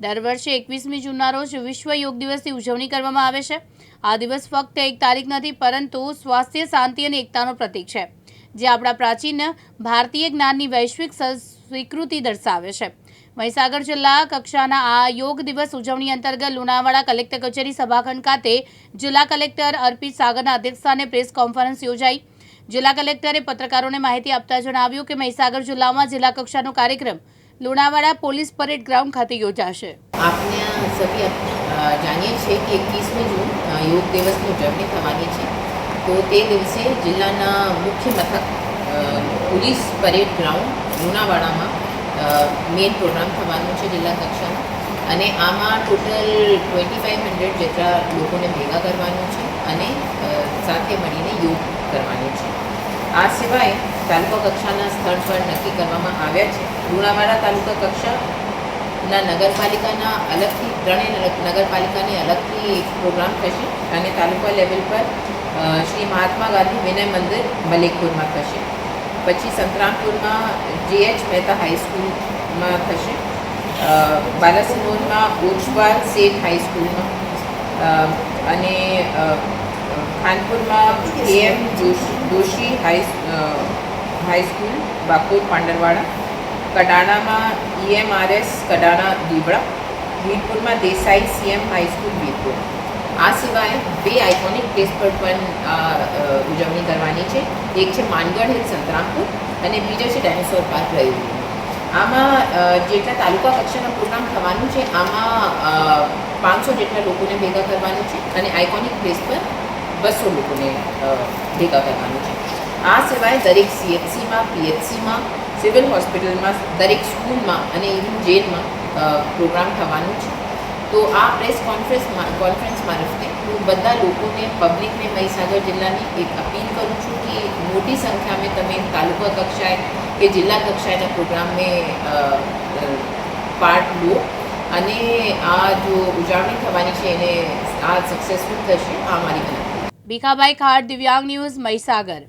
દર વર્ષે એકવીસમી જૂનના રોજ વિશ્વ યોગ દિવસની ઉજવણી કરવામાં આવે છે. આ દિવસ ફક્ત એક તારીખ નથી, પરંતુ સ્વાસ્થ્ય, શાંતિ અને એકતાનો પ્રતીક છે, જે આપણા પ્રાચીન ભારતીય જ્ઞાનની વૈશ્વિક સ્વીકૃતિ દર્શાવે છે. મહીસાગર જિલ્લા કક્ષાના આ યોગ દિવસ ઉજવણી અંતર્ગત લુણાવાડા કલેક્ટર કચેરી સભાખંડ ખાતે જિલ્લા કલેક્ટર અર્પિત સાગરના અધ્યક્ષસ્થાને પ્રેસ કોન્ફરન્સ યોજાઈ. જિલ્લા કલેક્ટરે પત્રકારોને માહિતી આપતા જણાવ્યું કે મહીસાગર જિલ્લામાં જિલ્લા કક્ષાનો કાર્યક્રમ લુણાવાડા પોલીસ પરેડ ગ્રાઉન્ડ ખાતે યોજાશે. આપને સભ્ય જાણીએ છીએ કે એકવીસમી જૂન યોગ દિવસની ઉજવણી થવાની છે. તો તે દિવસે જિલ્લાના મુખ્ય મથક પોલીસ પરેડ ગ્રાઉન્ડ લુણાવાડામાં મેઇન પ્રોગ્રામ થવાનો છે જિલ્લા કક્ષાનો. અને આમાં ટોટલ ટ્વેન્ટી ફાઇવ હંડ્રેડ જેટલા લોકોને ભેગા કરવાનું છે અને સાથે મળીને યોગ કરવાનું છે. આ સિવાય તાલુકા કક્ષાના સ્થળ પર નક્કી કરવામાં આવ્યા છે. લુણાવાડા તાલુકા કક્ષાના નગરપાલિકાના અલગથી ત્રણેય નગરપાલિકાની અલગથી પ્રોગ્રામ થશે અને તાલુકા લેવલ પર શ્રી મહાત્મા ગાંધી વિનય મંદિર મલિકપુરમાં થશે. પછી સંતરામપુરમાં જીએચ મહેતા હાઈસ્કૂલમાં થશે. બાલાસિનોરમાં ઓછવાલ શેઠ હાઈસ્કૂલમાં અને ખાનપુરમાં M Joshi high uh, high school Bakur Pandarwada, કડાણામાં EMRS Kadana દીવડા, વીરપુરમાં Desai CM high school Virpur. આ સિવાય બે આઇકોનિક પ્લેસ પર પણ ઉજવણી કરવાની છે. એક છે માનગઢ હિલ સંતરામપુર અને બીજો છે ડાયનોસોર પાર્ક રહ્યું આમાં જેટલા તાલુકા કક્ષાના પ્રોગ્રામ થવાનું છે, આમાં પાંચસો જેટલા લોકોને ભેગા કરવાનું છે અને આઇકોનિક પ્લેસ પર બસો લોકોને ભેગા કરવાનું છે. આ સિવાય દરેક સીએચસીમાં પીએચસીમાં સિવિલ હોસ્પિટલમાં દરેક સ્કૂલમાં અને ઇવન જેલમાં પ્રોગ્રામ થવાનું છે. તો આ પ્રેસ કોન્ફરન્સમાં કોન્ફરન્સ મારફતે હું બધા લોકોને પબ્લિકને મહીસાગર જિલ્લાની એક અપીલ કરું છું કે મોટી સંખ્યામાં તમે તાલુકા કક્ષાએ કે જિલ્લા કક્ષાએના અ, પાર્ટ લો અને આ જો ઉજવણી થવાની છે એને આ સક્સેસફુલ થશે આ મારી વિનંતી. ભીખાભાઈ ખાટ દિવ્યાંગ ન્યૂઝ મહીસાગર.